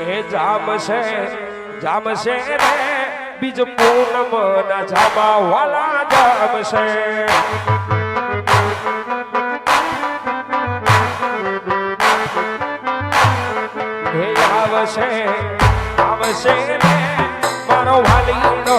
એ જામશે જામશે રે, બીજ પૂનમ ના જામા વાલા જામશે હે આવશે આવશે રે, મારો વાલીનો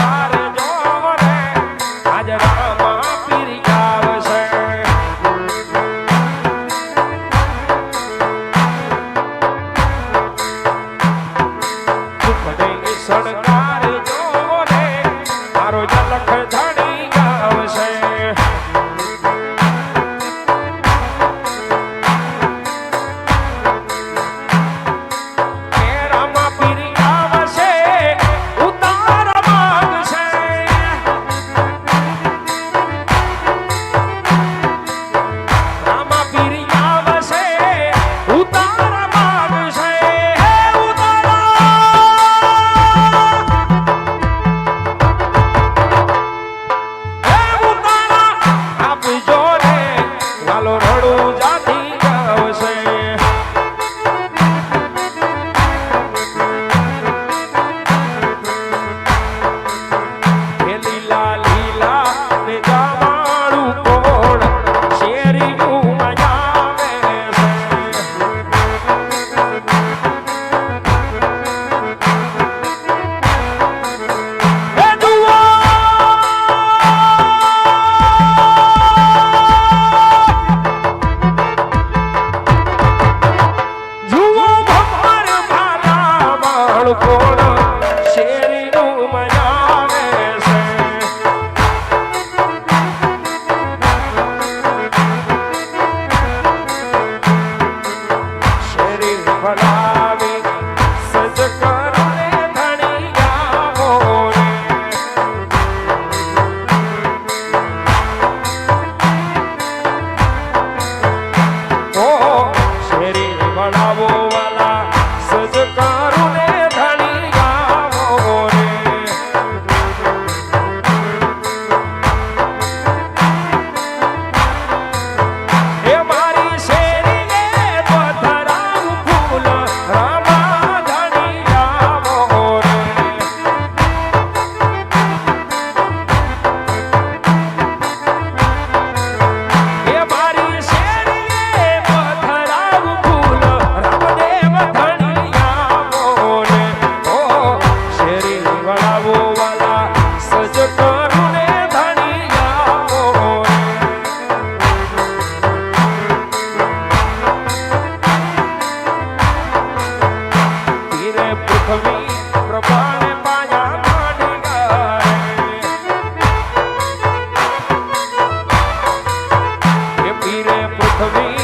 Honey, I was a favor. પીરે Prithvi